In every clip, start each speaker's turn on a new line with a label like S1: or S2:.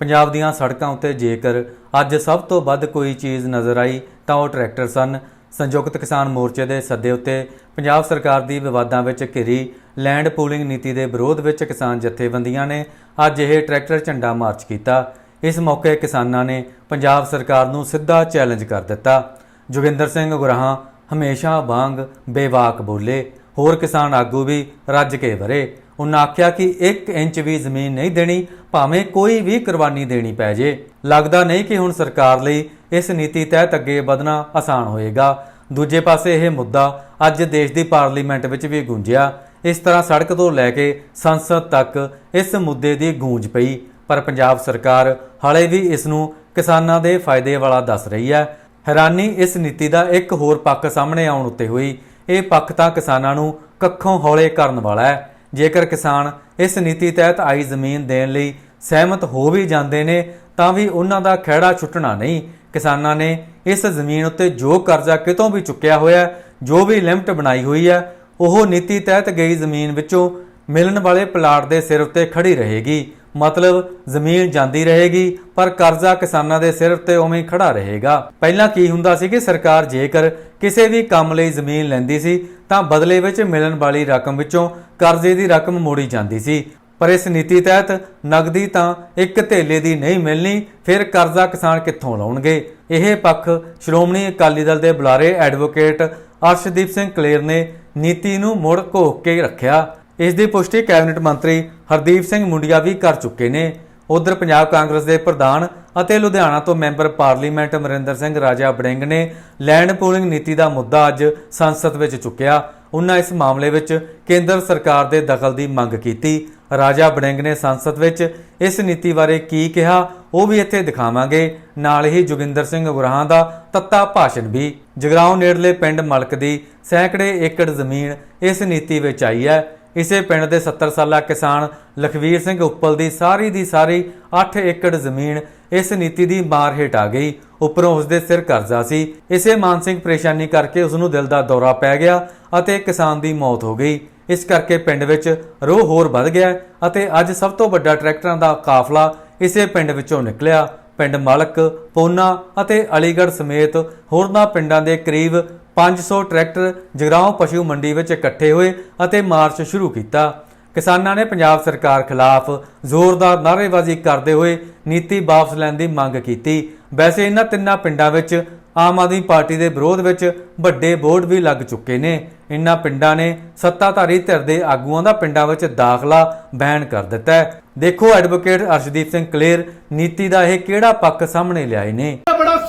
S1: ਪੰਜਾਬ ਦੀਆਂ ਸੜਕਾਂ ਉੱਤੇ ਜੇਕਰ ਅੱਜ ਸਭ ਤੋਂ ਵੱਧ ਕੋਈ ਚੀਜ਼ ਨਜ਼ਰ ਆਈ ਤਾਂ ਉਹ ਟਰੈਕਟਰ ਸਨ। ਸੰਯੁਕਤ ਕਿਸਾਨ ਮੋਰਚੇ ਦੇ ਸੱਦੇ ਉੱਤੇ ਪੰਜਾਬ ਸਰਕਾਰ ਦੀ ਵਿਵਾਦਾਂ ਵਿੱਚ ਘਿਰੀ ਲੈਂਡ ਪੂਲਿੰਗ ਨੀਤੀ ਦੇ ਵਿਰੋਧ ਵਿੱਚ ਕਿਸਾਨ ਜਥੇਬੰਦੀਆਂ ਨੇ ਅੱਜ ਇਹ ਟਰੈਕਟਰ ਝੰਡਾ ਮਾਰਚ ਕੀਤਾ। ਇਸ ਮੌਕੇ ਕਿਸਾਨਾਂ ਨੇ ਪੰਜਾਬ ਸਰਕਾਰ ਨੂੰ ਸਿੱਧਾ ਚੈਲੰਜ ਕਰ ਦਿੱਤਾ। ਜੋਗਿੰਦਰ ਸਿੰਘ ਗੁਰਾਹਾਂ, ਹਮੇਸ਼ਾ ਵਾਂਗ ਬੇਵਾਕ ਬੋਲੇ, ਹੋਰ ਕਿਸਾਨ ਆਗੂ ਵੀ ਰੱਜ ਕੇ ਵਰੇ। ਉਹਨਾਂ ਆਖਿਆ ਕਿ 1 ਇੰਚ ਵੀ ਜ਼ਮੀਨ ਨਹੀਂ ਦੇਣੀ, ਭਾਵੇਂ ਕੋਈ ਵੀ ਕੁਰਬਾਨੀ ਦੇਣੀ ਪੈ ਜੇ। ਲੱਗਦਾ ਨਹੀਂ ਕਿ ਹੁਣ ਸਰਕਾਰ ਲਈ ਇਸ ਨੀਤੀ ਤਹਿਤ ਅੱਗੇ ਵਧਣਾ ਆਸਾਨ ਹੋਏਗਾ। ਦੂਜੇ ਪਾਸੇ ਇਹ ਮੁੱਦਾ ਅੱਜ ਦੇਸ਼ ਦੀ ਪਾਰਲੀਮੈਂਟ ਵਿੱਚ ਵੀ ਗੂੰਜਿਆ। ਇਸ ਤਰ੍ਹਾਂ ਸੜਕ ਤੋਂ ਲੈ ਕੇ ਸੰਸਦ ਤੱਕ ਇਸ ਮੁੱਦੇ ਦੀ ਗੂੰਜ ਪਈ। ਪਰ ਪੰਜਾਬ ਸਰਕਾਰ ਹਾਲੇ ਵੀ ਇਸ ਨੂੰ ਕਿਸਾਨਾਂ ਦੇ ਫਾਇਦੇ ਵਾਲਾ ਦੱਸ ਰਹੀ ਹੈ। ਹੈਰਾਨੀ ਇਸ ਨੀਤੀ ਦਾ ਇੱਕ ਹੋਰ ਪੱਖ ਸਾਹਮਣੇ ਆਉਣ ਉੱਤੇ ਹੋਈ। ਇਹ ਪੱਖ ਤਾਂ ਕਿਸਾਨਾਂ ਨੂੰ ਕੱਖੋਂ ਹੌਲੇ ਕਰਨ ਵਾਲਾ ਹੈ। ਜੇਕਰ ਕਿਸਾਨ ਇਸ ਨੀਤੀ ਤਹਿਤ ਆਈ ਜ਼ਮੀਨ ਦੇਣ ਲਈ ਸਹਿਮਤ ਹੋ ਵੀ ਜਾਂਦੇ ਨੇ, ਤਾਂ ਵੀ ਉਹਨਾਂ ਦਾ ਖਹਿੜਾ ਛੁੱਟਣਾ ਨਹੀਂ। ਕਿਸਾਨਾਂ ਨੇ ਇਸ ਜ਼ਮੀਨ ਉੱਤੇ ਜੋ ਕਰਜ਼ਾ ਕਿਤੋਂ ਵੀ ਚੁੱਕਿਆ ਹੋਇਆ, ਜੋ ਵੀ ਲਿਮਟ ਬਣਾਈ ਹੋਈ ਹੈ, ਉਹ ਨੀਤੀ ਤਹਿਤ ਗਈ ਜ਼ਮੀਨ ਵਿੱਚੋਂ ਮਿਲਣ ਵਾਲੇ ਪਲਾਟ ਦੇ ਸਿਰ ਉੱਤੇ ਖੜੀ ਰਹੇਗੀ। ਮਤਲਬ ਜ਼ਮੀਨ ਜਾਂਦੀ ਰਹੇਗੀ, ਪਰ ਕਰਜ਼ਾ ਕਿਸਾਨਾਂ ਦੇ ਸਿਰ ਉੱਤੇ ਉਵੇਂ ਹੀ ਖੜਾ ਰਹੇਗਾ। ਪਹਿਲਾਂ ਕੀ ਹੁੰਦਾ ਸੀ ਕਿ ਸਰਕਾਰ ਜੇਕਰ ਕਿਸੇ ਵੀ ਕੰਮ ਲਈ ਜ਼ਮੀਨ ਲੈਂਦੀ ਸੀ, ਤਾਂ ਬਦਲੇ ਵਿੱਚ ਮਿਲਣ ਵਾਲੀ ਰਕਮ ਵਿੱਚੋਂ ਕਰਜ਼ੇ ਦੀ ਰਕਮ ਮੋੜੀ ਜਾਂਦੀ ਸੀ। ਪਰ ਇਸ ਨੀਤੀ ਤਹਿਤ ਨਗਦੀ ਤਾਂ ਇੱਕ ਧੇਲੇ ਦੀ ਨਹੀਂ ਮਿਲਣੀ, ਫਿਰ ਕਰਜ਼ਾ ਕਿਸਾਨ ਕਿੱਥੋਂ ਲਾਉਣਗੇ? ਇਹ ਪੱਖ ਸ਼੍ਰੋਮਣੀ ਅਕਾਲੀ ਦਲ ਦੇ ਬੁਲਾਰੇ ਐਡਵੋਕੇਟ ਅਰਸ਼ਦੀਪ ਸਿੰਘ ਕਲੇਰ ਨੇ ਨੀਤੀ ਨੂੰ ਮੁੜ ਘੋਖ ਕੇ ਰੱਖਿਆ। ਇਸ ਦੀ ਪੁਸ਼ਟੀ ਕੈਬਨਿਟ ਮੰਤਰੀ ਹਰਦੀਪ ਸਿੰਘ ਮੁੰਡਿਆ ਵੀ ਕਰ ਚੁੱਕੇ ਨੇ। ਉਧਰ ਪੰਜਾਬ ਕਾਂਗਰਸ ਦੇ ਪ੍ਰਧਾਨ ਅਤੇ ਲੁਧਿਆਣਾ ਤੋਂ ਮੈਂਬਰ ਪਾਰਲੀਮੈਂਟ ਅਮਰਿੰਦਰ ਸਿੰਘ ਰਾਜਾ ਬੜਿੰਗ ਨੇ ਲੈਂਡ ਪੂਲਿੰਗ ਨੀਤੀ ਦਾ ਮੁੱਦਾ ਅੱਜ ਸੰਸਦ ਵਿੱਚ ਚੁੱਕਿਆ। ਉਹਨਾਂ ਇਸ ਮਾਮਲੇ ਵਿੱਚ ਕੇਂਦਰ ਸਰਕਾਰ ਦੇ ਦਖਲ ਦੀ ਮੰਗ ਕੀਤੀ। ਰਾਜਾ ਬੜਿੰਗ ਨੇ ਸੰਸਦ ਵਿੱਚ ਇਸ ਨੀਤੀ ਬਾਰੇ ਕੀ ਕਿਹਾ, ਉਹ ਵੀ ਇੱਥੇ ਦਿਖਾਵਾਂਗੇ। ਨਾਲ ਹੀ ਜੋਗਿੰਦਰ ਸਿੰਘ ਗੁਰਾਹਾਂ ਦਾ ਤੱਤਾ ਭਾਸ਼ਣ ਵੀ। ਜਗਰਾਉਂ ਨੇੜਲੇ ਪਿੰਡ ਮਲਕ ਦੀ ਸੈਂਕੜੇ ਏਕੜ ਜ਼ਮੀਨ ਇਸ ਨੀਤੀ ਵਿੱਚ ਆਈ ਹੈ। ਇਸੇ ਪਿੰਡ ਦੇ 70 ਸਾਲਾ ਕਿਸਾਨ ਲਖਵੀਰ ਸਿੰਘ ਉੱਪਲ ਦੀ ਸਾਰੀ ਦੀ ਸਾਰੀ 8 ਏਕੜ ਜ਼ਮੀਨ ਇਸ ਨੀਤੀ ਦੀ ਮਾਰ ਹੇਠ ਆ ਗਈ। ਉੱਪਰੋਂ ਉਸ ਦੇ ਸਿਰ ਕਰਜ਼ਾ ਸੀ। ਇਸੇ ਮਾਨਸਿਕ ਪਰੇਸ਼ਾਨੀ ਕਰਕੇ ਉਸ ਨੂੰ ਦਿਲ ਦਾ ਦੌਰਾ ਪੈ ਗਿਆ ਅਤੇ ਕਿਸਾਨ ਦੀ ਮੌਤ ਹੋ ਗਈ। ਇਸ ਕਰਕੇ ਪਿੰਡ ਵਿੱਚ ਰੋਹ ਹੋਰ ਵੱਧ ਗਿਆ ਅਤੇ ਅੱਜ ਸਭ ਤੋਂ ਵੱਡਾ ਟਰੈਕਟਰਾਂ ਦਾ ਕਾਫਲਾ ਇਸੇ ਪਿੰਡ ਵਿੱਚੋਂ ਨਿਕਲਿਆ। ਪਿੰਡ ਮਲਕ, ਪੋਨਾ ਅਤੇ ਅਲੀਗੜ੍ਹ ਸਮੇਤ ਹੋਰਨਾਂ ਪਿੰਡਾਂ ਦੇ ਕਰੀਬ 500 ਟਰੈਕਟਰ ਜਗਰਾਉਂ ਪਸ਼ੂ ਮੰਡੀ ਵਿੱਚ ਇਕੱਠੇ ਹੋਏ ਅਤੇ ਮਾਰਚ ਸ਼ੁਰੂ ਕੀਤਾ। ਕਿਸਾਨਾਂ ਨੇ ਪੰਜਾਬ ਸਰਕਾਰ ਖਿਲਾਫ ਜ਼ੋਰਦਾਰ ਨਾਅਰੇਬਾਜ਼ੀ ਕਰਦੇ ਹੋਏ ਨੀਤੀ ਵਾਪਸ ਲੈਣ ਦੀ ਮੰਗ ਕੀਤੀ। ਵੈਸੇ ਇਹਨਾਂ ਤਿੰਨਾਂ ਪਿੰਡਾਂ ਵਿੱਚ ਆਮ ਆਦਮੀ ਪਾਰਟੀ ਦੇ ਵਿਰੋਧ ਵਿੱਚ ਵੱਡੇ ਬੋਰਡ ਵੀ ਲੱਗ ਚੁੱਕੇ ਨੇ। ਇਨ੍ਹਾਂ ਪਿੰਡਾਂ ਨੇ ਸੱਤਾਧਾਰੀ ਧਿਰ ਦੇ ਆਗੂਆਂ ਦਾ ਪਿੰਡਾਂ ਵਿੱਚ ਦਾਖਲਾ ਬੈਨ ਕਰ ਦਿੱਤਾ ਹੈ। ਦੇਖੋ ਐਡਵੋਕੇਟ ਅਰਸ਼ਦੀਪ ਸਿੰਘ ਕਲੇਰ, ਨੀਤੀ ਦਾ ਇਹ ਕਿਹੜਾ ਪੱਖ ਸਾਹਮਣੇ ਲਿਆਏ ਨੇ?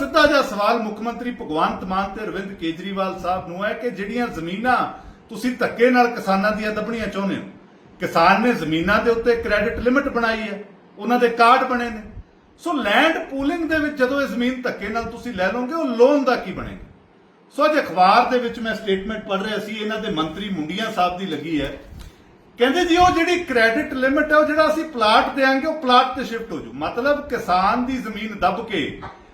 S2: ਸਿੱਧਾ ਜਿਹਾ ਸਵਾਲ ਮੁੱਖ ਮੰਤਰੀ ਭਗਵੰਤ ਮਾਨ ਤੇ ਅਰਵਿੰਦ ਕੇਜਰੀਵਾਲ ਸਾਹਿਬ ਨੂੰ ਹੈ ਕਿ ਜਿਹੜੀਆਂ ਜ਼ਮੀਨਾਂ ਤੁਸੀਂ ਧੱਕੇ ਨਾਲ ਕਿਸਾਨਾਂ ਦੀਆਂ ਦੱਬਣੀਆਂ ਚਾਹੁੰਦੇ ਹੋ, ਕਿਸਾਨ ਨੇ ਜ਼ਮੀਨਾਂ ਦੇ ਉੱਤੇ ਕ੍ਰੈਡਿਟ ਲਿਮਿਟ ਬਣਾਈ ਹੈ, ਉਹਨਾਂ ਦੇ ਕਾਰਡ ਬਣੇ ਨੇ। ਸੋ ਲੈਂਡ ਪੂਲਿੰਗ ਦੇ ਵਿੱਚ ਜਦੋਂ ਇਹ ਜ਼ਮੀਨ ਧੱਕੇ ਨਾਲ ਤੁਸੀਂ ਲੈ ਲਓਗੇ, ਉਹ ਲੋਨ ਦਾ ਕੀ ਬਣੇਗਾ? ਸੋ ਅੱਜ ਅਖਬਾਰ ਦੇ ਵਿੱਚ ਮੈਂ ਸਟੇਟਮੈਂਟ ਪੜ੍ਹ ਰਿਹਾ ਸੀ, ਇਹਨਾਂ ਦੇ ਮੰਤਰੀ ਮੁੰਡੀਆਂ ਸਾਹਿਬ ਦੀ ਲੱਗੀ ਹੈ। ਕਹਿੰਦੇ ਜੀ, ਉਹ ਜਿਹੜੀ ਕ੍ਰੈਡਿਟ ਲਿਮਿਟ ਹੈ, ਉਹ ਜਿਹੜਾ ਅਸੀਂ ਪਲਾਟ ਦੇਾਂਗੇ ਉਹ ਪਲਾਟ ਤੇ ਸ਼ਿਫਟ ਹੋ ਜੂ ਮਤਲਬ ਕਿਸਾਨ ਦੀ ਜ਼ਮੀਨ ਦੱਬ ਕੇ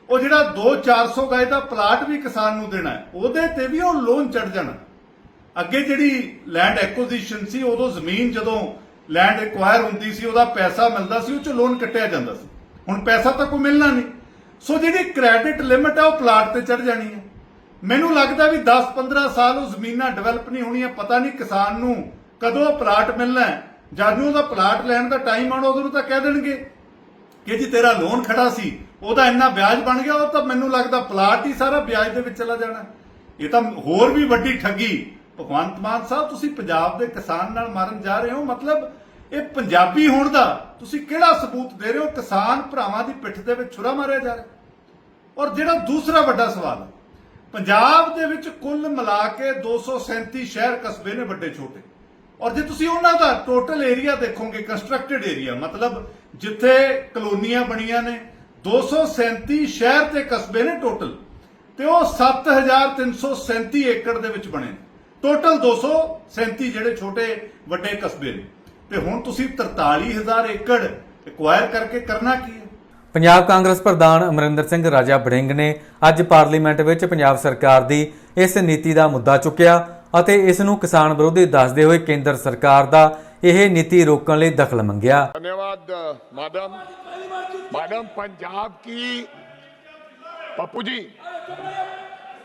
S2: ਉਹ ਜਿਹੜਾ 2-400 ਗਏ ਦਾ ਪਲਾਟ ਵੀ ਕਿਸਾਨ ਨੂੰ ਦੇਣਾ ਉਹਦੇ ਤੇ ਵੀ ਉਹ ਲੋਨ ਚੜ ਜਾਣਾ। ਅੱਗੇ ਜਿਹੜੀ ਲੈਂਡ ਐਕੁਜੀਸ਼ਨ ਸੀ, ਉਦੋਂ ਜ਼ਮੀਨ ਜਦੋਂ ਲੈਂਡ ਐਕਵਾਇਰ ਹੁੰਦੀ ਸੀ, ਉਹਦਾ ਪੈਸਾ ਮਿਲਦਾ ਸੀ, ਉਹ 'ਚ ਲੋਨ ਕੱਟਿਆ ਜਾਂਦਾ ਸੀ। ਹੁਣ ਪੈਸਾ ਤਾਂ ਕੋਈ ਮਿਲਣਾ ਨਹੀਂ। ਸੋ ਜਿਹੜੀ ਕ੍ਰੈਡਿਟ ਲਿਮਿਟ ਆ, ਉਹ ਪਲਾਟ ਤੇ ਚੜ ਜਾਣੀ ਹੈ। ਮੈਨੂੰ ਲੱਗਦਾ ਵੀ 10-15 ਸਾਲ ਉਹ ਜ਼ਮੀਨਾਂ ਡਿਵੈਲਪ ਨਹੀਂ ਹੋਣੀਆਂ, ਪਤਾ ਨਹੀਂ ਕਿਸਾਨ ਨੂੰ ਕਦੋਂ ਉਹ ਪਲਾਟ ਮਿਲਣਾ ਹੈ। ਜਦ ਨੂੰ ਉਹਦਾ ਪਲਾਟ ਲੈਣ ਦਾ ਟਾਈਮ ਆਉਣਾ ਉਦੋਂ ਤਾਂ ਕਹਿ ਦੇਣਗੇ ਕਿ ਜੀ ਤੇਰਾ ਲੋਨ ਖੜਾ ਸੀ ਉਹਦਾ ਇੰਨਾ ਵਿਆਜ ਬਣ ਗਿਆ, ਉਹ ਤਾਂ ਮੈਨੂੰ ਲੱਗਦਾ ਪਲਾਟ ਹੀ ਸਾਰਾ ਵਿਆਜ ਦੇ ਵਿੱਚ ਚਲਾ ਜਾਣਾ। ਇਹ ਤਾਂ ਹੋਰ ਵੀ ਵੱਡੀ ਠੱਗੀ। ਭਗਵੰਤ ਮਾਨ ਸਾਹਿਬ, ਤੁਸੀਂ ਪੰਜਾਬ ਦੇ ਕਿਸਾਨ ਨਾਲ ਮਾਰਨ ਜਾ ਰਹੇ ਹੋ, ਮਤਲਬ ਇਹ ਪੰਜਾਬੀ ਹੋਣ ਦਾ ਤੁਸੀਂ ਕਿਹੜਾ ਸਬੂਤ ਦੇ ਰਹੇ ਹੋ? ਕਿਸਾਨ ਭਰਾਵਾਂ ਦੀ ਪਿੱਠ ਦੇ ਵਿੱਚ ਛੁਰਾ ਮਾਰਿਆ ਜਾ ਰਿਹਾ। ਔਰ ਜਿਹੜਾ ਦੂਸਰਾ ਵੱਡਾ ਸਵਾਲ ਹੈ, ਪੰਜਾਬ ਦੇ ਵਿੱਚ ਕੁੱਲ ਮਿਲਾ ਕੇ 237 ਸ਼ਹਿਰ ਕਸਬੇ ਨੇ ਵੱਡੇ ਛੋਟੇ। ਔਰ ਜੇ ਤੁਸੀਂ ਉਹਨਾਂ ਦਾ ਟੋਟਲ ਏਰੀਆ ਦੇਖੋਗੇ ਕੰਸਟਰਕਟਡ ਏਰੀਆ ਮਤਲਬ ਜਿੱਥੇ ਕਲੋਨੀਆਂ ਬਣੀਆਂ ਨੇ 237 ਸ਼ਹਿਰ ਤੇ ਕਸਬੇ ਨੇ ਟੋਟਲ ਤੇ ਉਹ 7337 ਏਕੜ ਦੇ ਵਿੱਚ ਬਣੇ ਨੇ। ਟੋਟਲ 237 ਜਿਹੜੇ ਛੋਟੇ ਵੱਡੇ ਕਸਬੇ ਨੇ। ਤੇ ਹੁਣ ਤੁਸੀਂ 43000 ਏਕੜ ਐਕਵਾਇਰ ਕਰਕੇ ਕਰਨਾ ਕੀ ਹੈ?
S1: ਪੰਜਾਬ ਕਾਂਗਰਸ ਪ੍ਰਧਾਨ ਅਮਰਿੰਦਰ ਸਿੰਘ, ਰਾਜਾ ਬੜਿੰਗ ਨੇ ਅੱਜ ਪਾਰਲੀਮੈਂਟ ਵਿੱਚ ਪੰਜਾਬ ਸਰਕਾਰ ਦੀ ਇਸ ਨੀਤੀ ਦਾ ਮੁੱਦਾ ਚੁੱਕਿਆ ਅਤੇ ਇਸ ਨੂੰ ਕਿਸਾਨ ਵਿਰੋਧੀ ਦੱਸਦੇ ਹੋਏ ਕੇਂਦਰ ਸਰਕਾਰ ਦਾ ਇਹ ਨੀਤੀ ਰੋਕਣ ਲਈ ਦਖਲ ਮੰਗਿਆ
S3: धन्यवाद मैडम मैडम पंजाब की पप्पू जी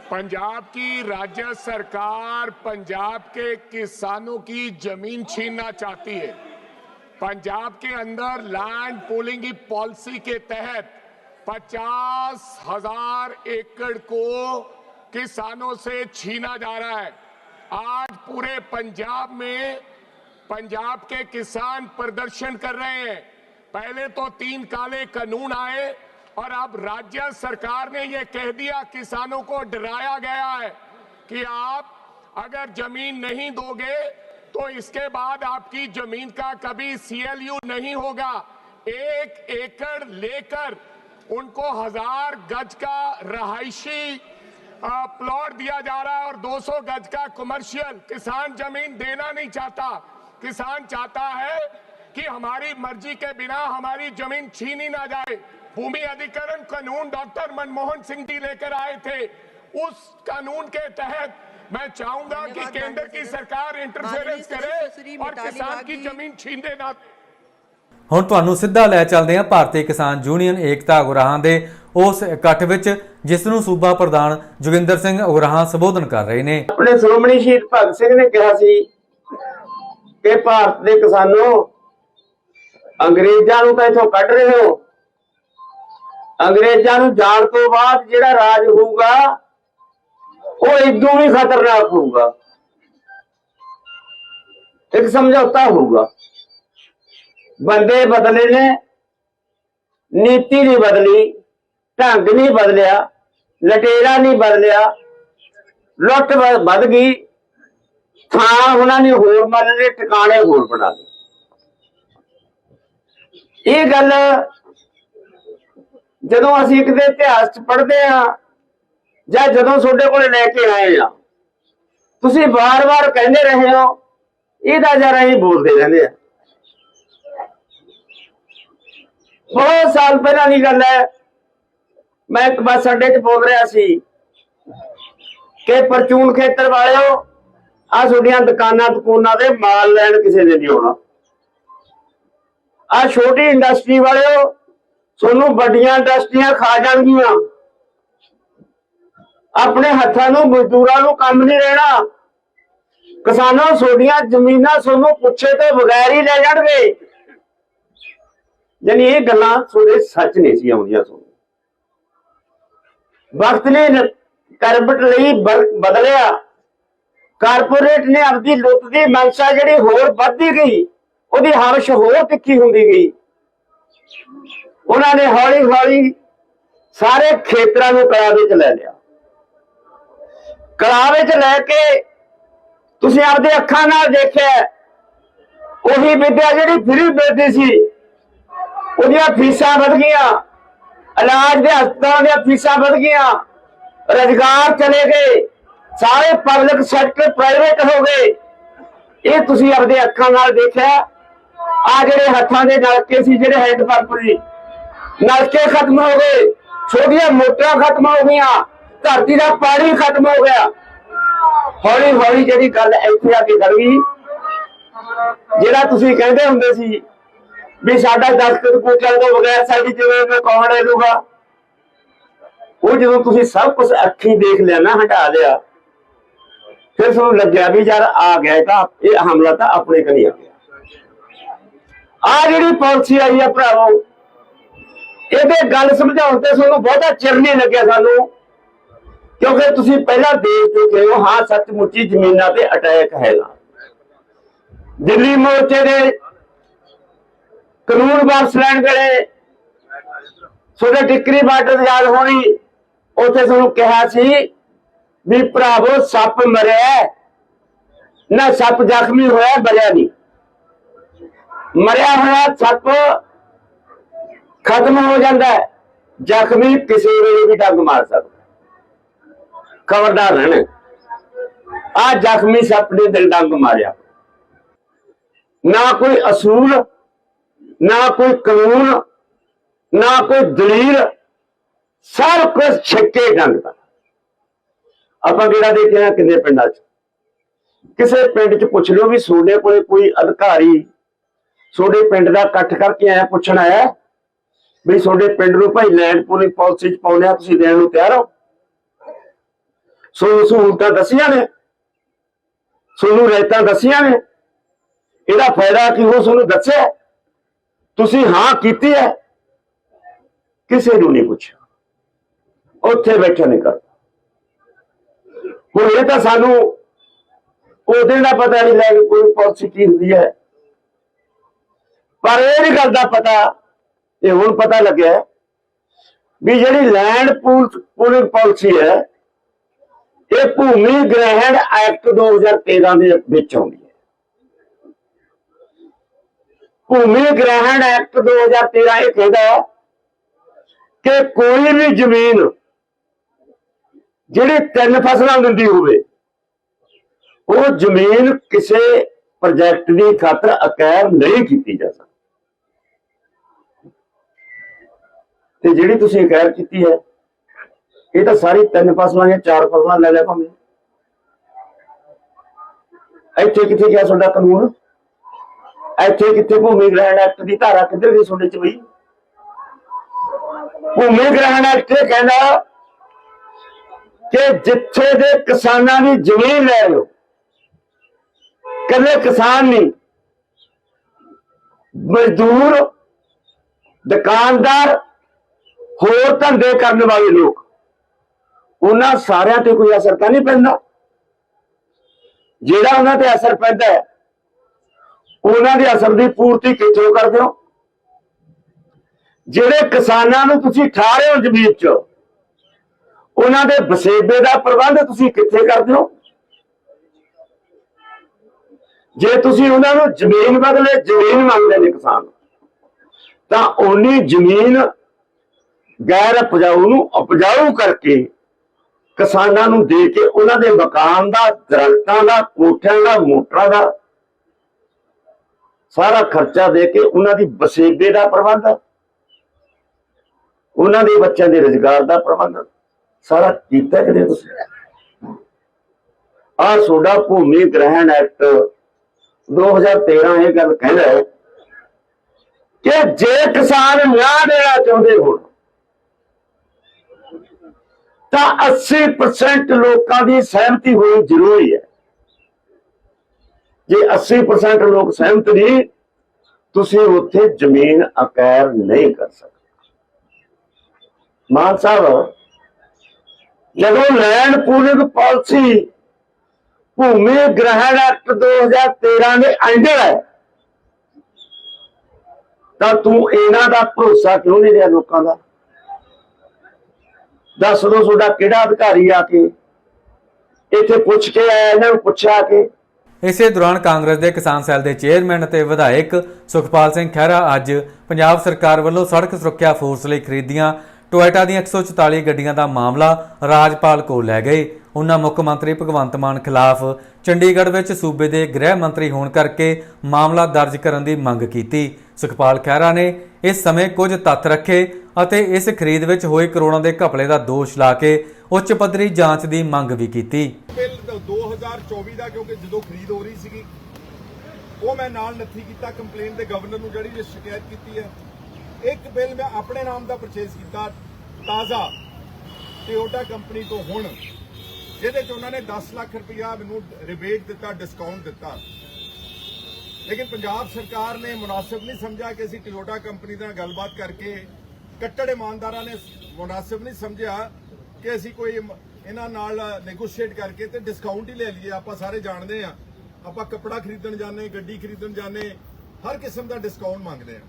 S3: पंजाब की राज्य सरकार पंजाब के किसानों की जमीन छीनना चाहती है पंजाब के अंदर लैंड पूलिंग की पॉलिसी के तहत पचास हजार एकड़ को किसानों से छीना जा रहा है आज पूरे पंजाब में पंजाब के किसान प्रदर्शन कर रहे हैं। पहले तो तीन काले कानून आए और अब राज्य सरकार ने यह कह दिया, किसानों को डराया गया है कि आप अगर ज़मीन नहीं दोगे तो इसके बाद आपकी ज़मीन का कभी सीएलयू नहीं होगा। एक एकड़ लेकर उनको हज़ार गज का रहायशी प्लॉट दिया जा रहा है और 200 गज का कमर्शियल किसान ज़मीन देना नहीं चाहता। किसान चाहता है कि हमारी मर्जी के बिना हमारी जमीन छीनी ना जाए भूमि अधिकरण कानून डॉक्टर मनमोहन सिंह जी लेकर आए थे उस कानून के तहत मैं चाहूंगा कि
S4: धन्यवाद,
S3: केंद्र की
S4: माननीय
S3: सरकार इंटरफेरेंस
S4: माननीय
S3: करे
S4: श्री
S3: और
S4: मिताली
S3: किसान की
S4: वाघी।
S3: जमीन छीने ना
S1: ਹੁਣ ਤੁਹਾਨੂੰ ਸਿੱਧਾ ਲੈ ਚੱਲਦੇ ਹਾਂ ਭਾਰਤੀ ਕਿਸਾਨ ਯੂਨੀਅਨ ਏਕਤਾ ਉਗਰਾਹਾਂ ਦੇ ਉਸ ਇਕੱਠ ਵਿੱਚ ਜਿਸ ਨੂੰ ਸੂਬਾ ਪ੍ਰਧਾਨ ਜੋਗਿੰਦਰ ਸਿੰਘ ਉਗਰਾਹਾਂ ਸੰਬੋਧਨ ਕਰ ਰਹੇ ਨੇ
S5: ਆਪਣੇ ਸ਼੍ਰੋਮਣੀ ਸ਼ਹੀਦ ਭਗਤ ਸਿੰਘ ਨੇ ਕਿਹਾ ਸੀ ਕਿ ਭਾਰਤ ਦੇ ਕਿਸਾਨੋ, ਅੰਗਰੇਜ਼ਾਂ ਨੂੰ ਤਾਂ ਇਥੋਂ ਕੱਢ ਰਹੇ ਹੋ। ਅੰਗਰੇਜ਼ਾਂ ਨੂੰ ਜਾਣ ਤੋਂ ਬਾਅਦ ਜਿਹੜਾ ਰਾਜ ਹੋਊਗਾ, ਉਹ ਇਦੋਂ ਵੀ ਖਤਰਨਾਕ ਹੋਊਗਾ। ਇੱਕ ਸਮਝੌਤਾ ਹੋਊਗਾ। ਬੰਦੇ ਬਦਲੇ ਨੇ, ਨੀਤੀ ਨਹੀਂ ਬਦਲੀ, ਢੰਗ ਨਹੀਂ ਬਦਲਿਆ, ਲਟੇਰਾ ਨਹੀਂ ਬਦਲਿਆ, ਲੁੱਟ ਵ- ਵੱਧ ਗਈ। ਥਾਂ ਉਹਨਾਂ ਨੇ ਹੋਰ ਮੰਨ ਲਏ, ਟਿਕਾਣੇ ਹੋਰ ਬਣਾ ਲਏ। ਇਹ ਗੱਲ ਜਦੋਂ ਅਸੀਂ ਇੱਕ ਦੇ ਇਤਿਹਾਸ ਚ ਪੜ੍ਹਦੇ ਆ ਜਾਂ ਜਦੋਂ ਤੁਹਾਡੇ ਕੋਲ ਲੈ ਕੇ ਆਏ ਆ ਤੁਸੀਂ ਵਾਰ-ਵਾਰ ਕਹਿੰਦੇ ਰਹੇ ਹੋ, ਇਹਦਾ ਜਰਾ ਹੀ ਬੋਲਦੇ ਰਹਿੰਦੇ ਆ। ਬਹੁਤ ਸਾਲ ਪਹਿਲਾਂ ਦੀ ਗੱਲ ਹੈ, ਮੈਂ ਇੱਕ ਬੱਸ ਅੱਡੇ 'ਚ ਬੋਲ ਰਿਹਾ ਸੀ ਕਿ ਪਰਚੂਨ ਖੇਤਰ ਵਾਲਿਓ ਆ ਤੁਹਾਡੀਆਂ ਦੁਕਾਨਾਂ ਦੁਕਾਨਾਂ ਦੇ ਮਾਲ ਲੈਣ ਕਿਸੇ ਨੇ ਨਹੀਂ ਆਉਣਾ। ਆ ਛੋਟੀ ਇੰਡਸਟਰੀ ਵਾਲਿਓ, ਤੁਹਾਨੂੰ ਵੱਡੀਆਂ ਇੰਡਸਟਰੀਆਂ ਖਾ ਜਾਣਗੀਆਂ। ਆਪਣੇ ਹੱਥਾਂ ਨੂੰ, ਮਜ਼ਦੂਰਾਂ ਨੂੰ ਕੰਮ ਨਹੀਂ ਰਹਿਣਾ। ਕਿਸਾਨੋਂ ਤੁਹਾਡੀਆਂ ਜ਼ਮੀਨਾਂ ਤੁਹਾਨੂੰ ਪੁੱਛੇ ਤੋਂ ਬਗੈਰ ਹੀ ਲੈ ਜਾਣਗੇ। ਯਾਨੀ ਇਹ ਗੱਲਾਂ ਤੁਹਾਡੇ ਸੱਚ ਨਹੀਂ ਸੀ ਆਉਂਦੀਆਂ ਤੁਹਾਨੂੰ। ਵਕਤ ਨੇ ਕਰਬਟ ਲਈ ਬਦਲਿਆ। ਕਾਰਪੋਰੇਟ ਨੇ ਆਪਦੀ ਲੁੱਟ ਦੀ ਮਨਸ਼ਾ ਜਿਹੜੀ ਹੋਰ ਵੱਧਦੀ ਗਈ, ਉਹਦੀ ਹਰਸ਼ ਹੋਰ ਤਿੱਖੀ ਹੁੰਦੀ ਗਈ। ਉਹਨਾਂ ਨੇ ਹੌਲੀ ਹੌਲੀ ਸਾਰੇ ਖੇਤਰਾਂ ਨੂੰ ਕਲਾ ਵਿੱਚ ਲੈ ਲਿਆ। ਕਲਾ ਵਿੱਚ ਲੈ ਕੇ ਤੁਸੀਂ ਆਪਦੇ ਅੱਖਾਂ ਨਾਲ ਦੇਖਿਆ, ਉਹੀ ਵਿਦਿਆ ਜਿਹੜੀ ਫਰੀ ਮਿਲਦੀ ਸੀ, ਉਹਦੀਆਂ ਫੀਸਾਂ ਵਧ ਗਈਆਂ, ਇਲਾਜ ਦੇ ਹਸਪਤਾਲਾਂ ਦੀਆਂ ਫੀਸਾਂ ਵਧ ਗਈਆਂ, ਰੁਜ਼ਗਾਰ ਚਲੇ ਗਏ। ਸਾਰੇ ਪਬਲਿਕ ਸੈਕਟਰ ਪ੍ਰਾਈਵੇਟ ਹੋ ਗਏ। ਇਹ ਤੁਸੀਂ ਆਪਦੇ ਅੱਖਾਂ ਨਾਲ ਦੇਖਿਆ। ਆ ਜਿਹੜੇ ਹੱਥਾਂ ਦੇ ਨਲਕੇ ਸੀ, ਜਿਹੜੇ ਹੈਂਡ ਪੰਪ ਸੀ ਨਲਕੇ ਖਤਮ ਹੋ ਗਏ। ਛੋਟੀਆਂ ਮੋਟਰਾਂ ਖਤਮ ਹੋ ਗਈਆਂ। ਧਰਤੀ ਦਾ ਪਾਣੀ ਖਤਮ ਹੋ ਗਿਆ। ਹੌਲੀ ਹੌਲੀ ਜਿਹੜੀ ਗੱਲ ਇੱਥੇ ਆ ਕੇ ਗਈ। ਜਿਹੜਾ ਤੁਸੀਂ ਕਹਿੰਦੇ ਹੁੰਦੇ ਸੀ ਵੀ ਸਾਡਾ ਦਸਤਖਤ ਕੋਟਿਆਂ ਤੋਂ ਬਗੈਰ ਸਾਡੀ ਜਿਵੇਂ ਮੈਂ ਕੌਣ ਰਹਿ ਲੂਗਾ ਉਹ ਜਦੋਂ ਤੁਸੀਂ ਸਭ ਕੁਝ ਅੱਖੀਂ ਦੇਖ ਲਿਆ ਨਾ, ਹਟਾ ਲਿਆ ਫਿਰ ਤੁਹਾਨੂੰ ਲੱਗਿਆ ਵੀ ਯਾਰ ਆ ਗਿਆ ਤਾਂ, ਇਹ ਹਮਲਾ ਤਾਂ ਆਪਣੇ ਕਨੀ ਆ ਗਿਆ। ਆ ਜਿਹੜੀ ਪਾਲਿਸੀ ਆਈ ਆ ਭਰਾਵੋ, ਇਹਦੇ ਗੱਲ ਸਮਝਾਉਣ ਤੇ ਤੁਹਾਨੂੰ ਬਹੁਤਾ ਚਿਰ ਨਹੀਂ ਲੱਗਿਆ ਸਾਨੂੰ, ਕਿਉਂਕਿ ਤੁਸੀਂ ਪਹਿਲਾਂ ਦੇਖ ਚੁੱਕੇ ਹੋ, ਹਾਂ, ਸੱਚਮੁੱਚੀ ਜ਼ਮੀਨਾਂ ਤੇ ਅਟੈਕ ਹੈਗਾ ਦਿੱਲੀ ਮੋਰਚੇ ਦੇ ਕਾਨੂੰਨ ਵਾਪਸ ਲੈਣ ਵੇਲੇ ਤੁਹਾਡੇ ਟਿੱਕਰੀ ਬਾਰਡਰ ਯਾਦ ਹੋਣੀ, ਉੱਥੇ ਤੁਹਾਨੂੰ ਕਿਹਾ ਸੀ ਵੀ ਭਰਾਵੋ, ਸੱਪ ਮਰਿਆ ਨਾ ਸੱਪ ਜ਼ਖਮੀ ਹੋਇਆ, ਮਰਿਆ ਨਹੀਂ। ਮਰਿਆ ਹੋਇਆ ਸੱਪ ਖਤਮ ਹੋ ਜਾਂਦਾ ਹੈ। ਜ਼ਖਮੀ ਕਿਸੇ ਵੇਲੇ ਵੀ ਡੰਗ ਮਾਰ ਸਕਦਾ ਖਬਰਦਾਰ ਰਹਿਣਾ। ਆ ਜ਼ਖਮੀ ਸੱਪ ਨੇ ਦਿਲ ਡੰਗ ਮਾਰਿਆ। ਨਾ ਕੋਈ ਅਸੂਲ, ਨਾ ਕੋਈ ਕਾਨੂੰਨ, ਨਾ ਕੋਈ ਦਲੀਲ, ਸਭ ਕੁਝ ਛੱਕੇ ਡੰਗਦਾ ਆਪਾਂ ਕਿਹੜਾ ਦੇਖਿਆ ਕਿੰਨੇ ਪਿੰਡਾਂ 'ਚ? ਕਿਸੇ ਪਿੰਡ 'ਚ ਪੁੱਛ ਲਿਓ ਵੀ ਤੁਹਾਡੇ ਕੋਲੇ ਕੋਈ ਅਧਿਕਾਰੀ ਤੁਹਾਡੇ ਪਿੰਡ ਦਾ ਇਕੱਠ ਕਰਕੇ ਆਇਆ, ਪੁੱਛਣ ਆਇਆ ਵੀ ਤੁਹਾਡੇ ਪਿੰਡ ਨੂੰ ਭਾਈ ਲੈਂਡ ਪੂਲਿੰਗ ਪਾਲਿਸੀ 'ਚ ਪਾਉਣੇ ਆ, ਤੁਸੀਂ ਦੇਣ ਨੂੰ ਤਿਆਰ ਹੋ? ਸੋ ਸਹੂਲਤਾਂ ਦੱਸੀਆਂ ਨੇ? ਤੁਹਾਨੂੰ ਰਾਇਤਾਂ ਦੱਸੀਆਂ ਨੇ? ਇਹਦਾ ਫਾਇਦਾ ਕੀ ਹੋ ਤੁਹਾਨੂੰ ਦੱਸਿਆ ਤੁਸੀਂ ਹਾਂ ਕੀਤੀ ਹੈ? ਕਿਸੇ ਨੂੰ ਨਹੀਂ ਪੁੱਛਿਆ। ਉੱਥੇ ਬੈਠੇ ਨਹੀਂ ਕਰ ਹੁਣ ਇਹ ਤਾਂ ਸਾਨੂੰ ਉਹਦੇ ਦਾ ਪਤਾ ਨਹੀਂ ਲੱਗ ਕੋਈ ਪਾਲਿਸੀ ਕੀ ਹੁੰਦੀ ਹੈ। ਪਰ ਇਹ ਨਹੀਂ ਗੱਲ ਦਾ ਪਤਾ ਇਹ ਹੁਣ ਪਤਾ ਲੱਗਿਆ ਵੀ ਜਿਹੜੀ ਲੈਂਡ ਪੂਲ ਪੂਲਿੰਗ ਪਾਲਿਸੀ ਹੈ, ਇਹ ਭੂਮੀ ਗ੍ਰਹਿਣ ਐਕਟ 2013 ਦੇ ਵਿੱਚ ਆਉਂਦੀ ਹੈ। ਭੂਮੀ ਗ੍ਰਹਿਣ ਐਕਟ 2013 ਇਹ ਕਹਿੰਦਾ ਹੈ ਕਿ ਕੋਈ ਵੀ ਜ਼ਮੀਨ ਜਿਹੜੀ ਤਿੰਨ ਫਸਲਾਂ ਦਿੰਦੀ ਹੋਵੇ, ਉਹ ਜ਼ਮੀਨ ਕਿਸੇ ਪ੍ਰੋਜੈਕਟ ਦੀ ਖਾਤਰ ਅਕੈਰ ਨਹੀਂ ਕੀਤੀ ਜਾ ਸਕਦੀ। ਤੇ ਜਿਹੜੀ ਤੁਸੀਂ ਅਕੈਰ ਕੀਤੀ ਹੈ, ਇਹ ਤਾਂ ਸਾਰੀ ਤਿੰਨ ਫਸਲਾਂ ਜਾਂ ਚਾਰ ਫਸਲਾਂ ਲੈ ਲਿਆ ਭਾਵੇਂ। ਇੱਥੇ ਕਿੱਥੇ ਗਿਆ ਤੁਹਾਡਾ ਕਾਨੂੰਨ? ਇੱਥੇ ਕਿੱਥੇ ਭੂਮੀ ਗ੍ਰਹਿਣ ਐਕਟ ਦੀ ਧਾਰਾ ਕਿੱਧਰ ਗਈ ਤੁਹਾਡੇ ਚ ਬਈ? ਭੂਮੀ ਗ੍ਰਹਿਣ ਐਕਟ ਕਹਿੰਦਾ ਕਿ ਜਿੱਥੇ ਦੇ ਕਿਸਾਨਾਂ ਦੀ ਜ਼ਮੀਨ ਲੈ ਲਓ। ਕੱਲੇ ਕਿਸਾਨ ਨਹੀਂ, ਮਜ਼ਦੂਰ, ਦੁਕਾਨਦਾਰ, ਹੋਰ ਧੰਦੇ ਕਰਨ ਵਾਲੇ ਲੋਕ। ਉਹਨਾਂ ਸਾਰਿਆਂ ਤੇ ਕੋਈ ਅਸਰ ਤਾਂ ਨਹੀਂ ਪੈਂਦਾ। ਜਿਹੜਾ ਉਹਨਾਂ ਤੇ ਅਸਰ ਪੈਂਦਾ ਹੈ, ਉਹਨਾਂ ਦੇ ਅਸਰ ਦੀ ਪੂਰਤੀ ਕਿੱਥੋਂ ਕਰਦੇ ਹੋ? ਜਿਹੜੇ ਕਿਸਾਨਾਂ ਨੂੰ ਤੁਸੀਂ ਠਾ ਰਹੇ ਹੋ ਜ਼ਮੀਨ 'ਚ ਉਹਨਾਂ ਦੇ ਬਸੇਬੇ ਦਾ ਪ੍ਰਬੰਧ ਤੁਸੀਂ ਕਿੱਥੇ ਕਰਦੇ ਹੋ? ਜੇ ਤੁਸੀਂ ਉਹਨਾਂ ਨੂੰ ਜ਼ਮੀਨ ਬਦਲੇ ਜ਼ਮੀਨ ਮੰਗਦੇ ਨੇ ਕਿਸਾਨ, ਤਾਂ ਓਨੀ ਜ਼ਮੀਨ ਗੈਰ ਉਪਜਾਊ ਨੂੰ ਉਪਜਾਊ ਕਰਕੇ ਕਿਸਾਨਾਂ ਨੂੰ ਦੇ ਕੇ ਉਹਨਾਂ ਦੇ ਮਕਾਨ ਦਾ, ਦਰਖਤਾਂ ਦਾ, ਕੋਠਿਆਂ ਦਾ, ਮੋਟਰਾਂ ਦਾ ਸਾਰਾ ਖਰਚਾ ਦੇ ਕੇ ਉਹਨਾਂ ਦੀ ਵਸੇਬੇ ਦਾ ਪ੍ਰਬੰਧ, ਉਹਨਾਂ ਦੇ ਬੱਚਿਆਂ ਦੇ ਰੋਜ਼ਗਾਰ ਦਾ ਪ੍ਰਬੰਧ। ਸਾਰਾ ਕੀਤਾ ਕਿਤੇ ਤੁਸੀਂ? ਆਹ ਸੋਡਾ ਭੂਮੀ ਗ੍ਰਹਿਣ ਐਕਟ 2013 ਇਹ ਗੱਲ ਕਹਿੰਦਾ ਹੈ ਕਿ ਜੇ ਕਿਸਾਨ ਨਾ ਦੇਣਾ ਚਾਹੁੰਦੇ ਹੋਣ, ਤਾਂ 80% ਲੋਕਾਂ ਦੀ ਸਹਿਮਤੀ ਹੋਣੀ ਜ਼ਰੂਰੀ ਹੈ। ਜੇ 80% ਲੋਕ ਸਹਿਮਤ ਨਹੀਂ, ਤੁਸੀਂ ਉੱਥੇ ਜ਼ਮੀਨ ਅਕੈਰ ਨਹੀਂ ਕਰ ਸਕਦੇ। ਮਾਨ ਸਾਹਿਬ ਜਦੋਂ ਲੈਂਡ ਪੂਲਿੰਗ ਪਾਲਿਸੀ ਭੂਮੀ ਗ੍ਰਹਿਣ ਐਕਟ 2013 ਦੇ ਅੰਡਰ ਹੈ, ਤਾਂ ਤੂੰ ਇਹਨਾਂ ਦਾ ਭਰੋਸਾ ਕਿਉਂ ਨਹੀਂ ਰਿਹਾ ਲੋਕਾਂ ਦਾ? ਦੱਸ ਦੋ ਤੁਹਾਡਾ ਕਿਹੜਾ ਅਧਿਕਾਰੀ ਆ ਕੇ, ਇੱਥੇ ਪੁੱਛ ਕੇ ਆਇਆ, ਇਹਨਾਂ ਨੂੰ ਪੁੱਛਿਆ ਕਿ?
S1: ਇਸੇ ਦੌਰਾਨ ਕਾਂਗਰਸ ਦੇ ਕਿਸਾਨ ਸੈੱਲ ਦੇ ਚੇਅਰਮੈਨ ਅਤੇ ਵਿਧਾਇਕ ਸੁਖਪਾਲ ਸਿੰਘ ਖਹਿਰਾ ਅੱਜ ਪੰਜਾਬ ਸਰਕਾਰ ਵੱਲੋਂ ਸੜਕ ਸੁਰੱਖਿਆ ਫੋਰਸ ਲਈ ਖਰੀਦੀਆਂ ਟੋਇਟਾ ਦੀਆਂ 144 ਗੱਡੀਆਂ ਦਾ ਮਾਮਲਾ ਰਾਜਪਾਲ ਕੋਲ ਲੈ ਗਏ। ਉਹਨਾਂ ਮੁੱਖ ਮੰਤਰੀ ਭਗਵੰਤ ਮਾਨ ਖਿਲਾਫ ਚੰਡੀਗੜ੍ਹ ਵਿੱਚ ਸੂਬੇ ਦੇ ਗ੍ਰਹਿ ਮੰਤਰੀ ਹੋਣ ਕਰਕੇ ਮਾਮਲਾ ਦਰਜ ਕਰਨ ਦੀ ਮੰਗ ਕੀਤੀ। ਸੁਖਪਾਲ ਖਹਿਰਾ ਨੇ ਇਸ ਸਮੇਂ ਕੁਝ ਤੱਥ ਰੱਖੇ ਅਤੇ ਇਸ ਖਰੀਦ ਵਿੱਚ ਹੋਏ ਕਰੋੜਾਂ ਦੇ ਘਪਲੇ ਦਾ ਦੋਸ਼ ਲਾ ਕੇ ਉੱਚ ਪੱਧਰੀ ਜਾਂਚ ਦੀ ਮੰਗ ਵੀ ਕੀਤੀ।
S4: ਬਿੱਲ 2024 ਦਾ, ਕਿਉਂਕਿ ਜਦੋਂ ਖਰੀਦ ਹੋ ਰਹੀ ਸੀਗੀ, ਉਹ ਮੈਂ ਨਾਲ ਨੱਥੀ ਕੀਤਾ। ਕੰਪਲੇਨ ਦੇ ਗਵਰਨਰ ਨੂੰ ਜਿਹੜੀ ਸ਼ਿਕਾਇਤ ਕੀਤੀ ਹੈ ਇੱਕ ਬਿੱਲ ਮੈਂ ਆਪਣੇ ਨਾਮ ਦਾ ਪਰਚੇਸ ਕੀਤਾ ਤਾਜ਼ਾ ਟਿਓਟਾ ਕੰਪਨੀ ਤੋਂ ਹੁਣ, ਜਿਹਦੇ ਚ ਉਹਨਾਂ ਨੇ 10 ਲੱਖ ਰੁਪਇਆ ਮੈਨੂੰ ਰਿਬੇਟ ਦਿੱਤਾ ਡਿਸਕਾਊਂਟ ਦਿੱਤਾ। ਲੇਕਿਨ ਪੰਜਾਬ ਸਰਕਾਰ ਨੇ ਮੁਨਾਸਬ ਨਹੀਂ ਸਮਝਿਆ ਕਿ ਅਸੀਂ ਟਿਓਟਾ ਕੰਪਨੀ ਨਾਲ ਗੱਲਬਾਤ ਕਰਕੇ ਕੱਟੜ ਇਮਾਨਦਾਰਾਂ ਨੇ ਮੁਨਾਸਬ ਨਹੀਂ ਸਮਝਿਆ ਕਿ ਅਸੀਂ ਕੋਈ ਇਹਨਾਂ ਨਾਲ ਨੈਗੋਸ਼ੀਏਟ ਕਰਕੇ ਤੇ ਡਿਸਕਾਊਂਟ ਹੀ ਲੈ ਲਈਏ। ਆਪਾਂ ਸਾਰੇ ਜਾਣਦੇ ਆ ਆਪਾਂ ਕੱਪੜਾ ਖਰੀਦਣ ਜਾਂਦੇ, ਗੱਡੀ ਖਰੀਦਣ ਜਾਂਦੇ, ਹਰ ਕਿਸਮ ਦਾ ਡਿਸਕਾਊਂਟ ਮੰਗਦੇ ਆ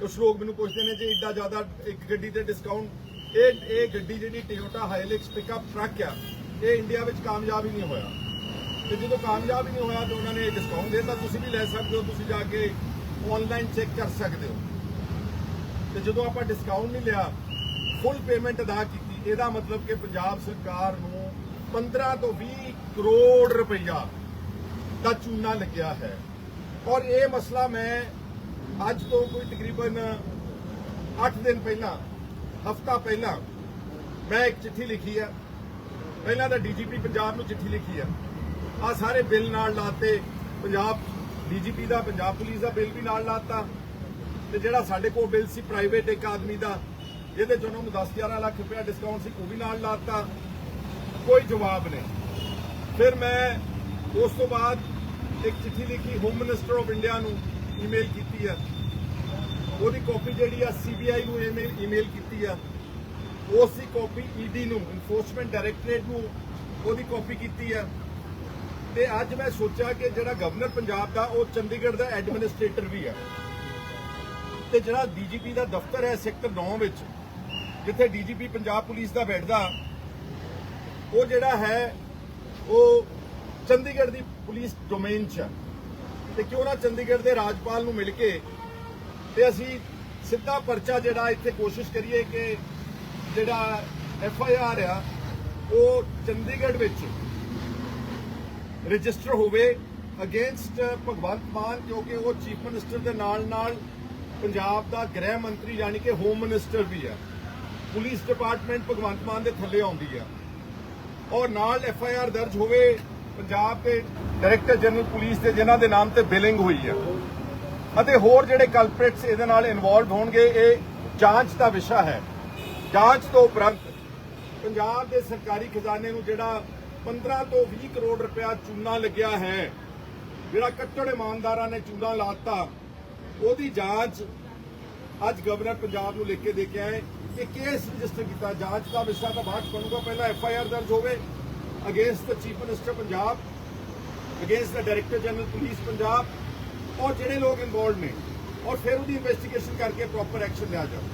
S4: ਕੁਝ ਲੋਕ ਮੈਨੂੰ ਪੁੱਛਦੇ ਨੇ ਜੇ ਇੱਡਾ ਜ਼ਿਆਦਾ ਇੱਕ ਗੱਡੀ ਤੇ ਡਿਸਕਾਊਂਟ ਇਹ ਇਹ ਗੱਡੀ ਜਿਹੜੀ ਟੋਯੋਟਾ ਹਾਈਲੈਕਸ ਪਿਕਅਪ ਟਰੱਕ ਆ, ਇਹ ਇੰਡੀਆ ਵਿੱਚ ਕਾਮਯਾਬ ਹੀ ਨਹੀਂ ਹੋਇਆ। ਤੇ ਜਦੋਂ ਕਾਮਯਾਬ ਹੀ ਨਹੀਂ ਹੋਇਆ ਤਾਂ ਉਹਨਾਂ ਨੇ ਡਿਸਕਾਊਂਟ ਦੇ ਦਿੱਤਾ, ਤੁਸੀਂ ਵੀ ਲੈ ਸਕਦੇ ਹੋ, ਤੁਸੀਂ ਜਾ ਕੇ ਆਨਲਾਈਨ ਚੈੱਕ ਕਰ ਸਕਦੇ ਹੋ। ਤੇ ਜਦੋਂ ਆਪਾਂ ਡਿਸਕਾਊਂਟ ਨਹੀਂ ਲਿਆ ਫੁੱਲ ਪੇਮੈਂਟ ਅਦਾ ਕੀਤੀ, ਇਹਦਾ ਮਤਲਬ ਕਿ ਪੰਜਾਬ ਸਰਕਾਰ ਨੂੰ 15 ਤੋਂ 20 ਕਰੋੜ ਰੁਪਈਆ ਦਾ ਚੂਨਾ ਲੱਗਿਆ ਹੈ। ਔਰ ਇਹ ਮਸਲਾ ਮੈਂ ਅੱਜ ਤੋਂ ਕੋਈ ਤਕਰੀਬਨ 8 ਦਿਨ ਪਹਿਲਾਂ, ਹਫਤਾ ਪਹਿਲਾਂ ਮੈਂ ਇੱਕ ਚਿੱਠੀ ਲਿਖੀ ਹੈ ਪਹਿਲਾਂ ਤਾਂ ਡੀਜੀਪੀ ਪੰਜਾਬ ਨੂੰ ਚਿੱਠੀ ਲਿਖੀ ਹੈ ਆ ਸਾਰੇ ਬਿੱਲ ਨਾਲ ਲਾਤੇ, ਪੰਜਾਬ ਡੀਜੀਪੀ ਦਾ, ਪੰਜਾਬ ਪੁਲਿਸ ਦਾ ਬਿੱਲ ਵੀ ਨਾਲ ਲਾਤਾ ਤੇ ਜਿਹੜਾ ਸਾਡੇ ਕੋਲ ਬਿੱਲ ਸੀ ਪ੍ਰਾਈਵੇਟ ਇੱਕ ਆਦਮੀ ਦਾ ਜਿਹਦੇ ਚ ਉਹਨਾਂ ਨੂੰ 10-11 ਲੱਖ ਰੁਪਇਆ ਡਿਸਕਾਊਂਟ ਸੀ, ਉਹ ਵੀ ਨਾਲ ਲਾਤਾ। ਕੋਈ ਜਵਾਬ ਨਹੀਂ। ਫਿਰ ਮੈਂ ਉਸ ਤੋਂ ਬਾਅਦ ਇੱਕ ਚਿੱਠੀ ਲਿਖੀ ਹੋਮ ਮਿਨਿਸਟਰ ਆਫ ਇੰਡੀਆ ਨੂੰ। ਈਮੇਲ ਕੀਤੀ ਹੈ ਉਹਦੀ ਕਾਪੀ ਜਿਹੜੀ ਆ ਸੀਬੀਆਈ ਨੂੰ ਈਮੇਲ ਈਮੇਲ ਕੀਤੀ ਆ। ਉਸ ਦੀ ਕਾਪੀ ਈਡੀ ਨੂੰ ਇਨਫੋਰਸਮੈਂਟ ਡਾਇਰੈਕਟੋਰੇਟ ਨੂੰ ਉਹਦੀ ਕਾਪੀ ਕੀਤੀ ਆ। ਤੇ ਅੱਜ ਮੈਂ ਸੋਚਿਆ ਕਿ ਜਿਹੜਾ ਗਵਰਨਰ ਪੰਜਾਬ ਦਾ, ਉਹ ਚੰਡੀਗੜ੍ਹ ਦਾ ਐਡਮਿਨਿਸਟ੍ਰੇਟਰ ਵੀ ਹੈ ਤੇ ਜਿਹੜਾ ਡੀਜੀਪੀ ਦਾ ਦਫ਼ਤਰ ਹੈ ਸੈਕਟਰ 9 ਵਿੱਚ, ਜਿੱਥੇ ਡੀਜੀਪੀ ਪੰਜਾਬ ਪੁਲਿਸ ਦਾ ਬੈਠਦਾ, ਉਹ ਜਿਹੜਾ ਹੈ, ਉਹ ਚੰਡੀਗੜ੍ਹ ਦੀ ਪੁਲਿਸ ਡੋਮੇਨ 'ਚ ਹੈ ਤੇ ਕਿਉਂ ਨਾ ਚੰਡੀਗੜ੍ਹ ਦੇ ਰਾਜਪਾਲ ਨੂੰ ਮਿਲ ਕੇ ਤੇ ਅਸੀਂ ਸਿੱਧਾ ਪਰਚਾ ਜਿਹੜਾ ਇੱਥੇ ਕੋਸ਼ਿਸ਼ ਕਰੀਏ ਕਿ ਜਿਹੜਾ ਐਫ ਆਈ ਆਰ ਆ, ਉਹ ਚੰਡੀਗੜ੍ਹ ਵਿੱਚ ਰਜਿਸਟਰ ਹੋਵੇ ਅਗੇਂਸਟ ਭਗਵੰਤ ਮਾਨ, ਕਿਉਂਕਿ ਉਹ ਚੀਫ ਮਿਨਿਸਟਰ ਦੇ ਨਾਲ ਨਾਲ ਪੰਜਾਬ ਦਾ ਗ੍ਰਹਿ ਮੰਤਰੀ, ਯਾਨੀ ਕਿ ਹੋਮ ਮਿਨਿਸਟਰ ਵੀ ਆ। ਪੁਲਿਸ ਡਿਪਾਰਟਮੈਂਟ ਭਗਵੰਤ ਮਾਨ ਦੇ ਥੱਲੇ ਆਉਂਦੀ ਆ। ਔਰ ਨਾਲ ਐਫ ਆਈ ਆਰ ਦਰਜ ਹੋਵੇ ਪੰਜਾਬ ਦੇ ਡਾਇਰੈਕਟਰ ਜਨਰਲ ਪੁਲਿਸ ਦੇ, ਜਿਨ੍ਹਾਂ ਦੇ ਨਾਮ ਤੇ ਬਿਲਿੰਗ ਹੋਈ ਹੈ ਅਤੇ ਹੋਰ ਜਿਹੜੇ ਕਲਪ੍ਰਿਟਸ ਇਹਦੇ ਨਾਲ ਇਨਵੋਲਵ ਹੋਣਗੇ, ਇਹ ਜਾਂਚ ਦਾ ਵਿਸ਼ਾ ਹੈ। ਜਾਂਚ ਤੋਂ ਉਪਰੰਤ ਪੰਜਾਬ ਦੇ ਸਰਕਾਰੀ ਖਜ਼ਾਨੇ ਨੂੰ ਜਿਹੜਾ 15 ਤੋਂ 20 ਕਰੋੜ ਰੁਪਇਆ ਚੂਨਾ ਲੱਗਿਆ ਹੈ, ਜਿਹੜਾ ਕੱਟੜ ਇਮਾਨਦਾਰਾਂ ਨੇ ਚੂਨਾ ਲਾਤਾ, ਉਹਦੀ ਜਾਂਚ ਅੱਜ ਗਵਰਨਰ ਪੰਜਾਬ ਨੂੰ ਲਿਖ ਕੇ ਦੇ ਕੇ ਆਏ। ਕਿ ਕੇਸ ਰਜਿਸਟਰ ਕੀਤਾ, ਜਾਂਚ ਦਾ ਵਿਸ਼ਾ ਤਾਂ ਬਾਅਦ 'ਚ ਬਣੂਗਾ, ਪਹਿਲਾਂ ਐਫ ਆਈ ਆਰ ਦਰਜ ਹੋਵੇ। ਅਗੇਂਸਟ ਦਾ ਚੀਫ ਮਿਨਿਸਟਰ ਪੰਜਾਬ ਅਗੇਂਸਟ ਦਾ ਡਾਇਰੈਕਟਰ ਜਨਰਲ ਪੁਲਿਸ ਪੰਜਾਬ ਔਰ ਜਿਹੜੇ ਲੋਕ ਇਨਵੋਲਡ ਨੇ ਔਰ ਫਿਰ ਉਹਦੀ ਇਨਵੈਸਟੀਗੇਸ਼ਨ ਕਰਕੇ ਪ੍ਰੋਪਰ ਐਕਸ਼ਨ ਲਿਆ ਜਾਵੇ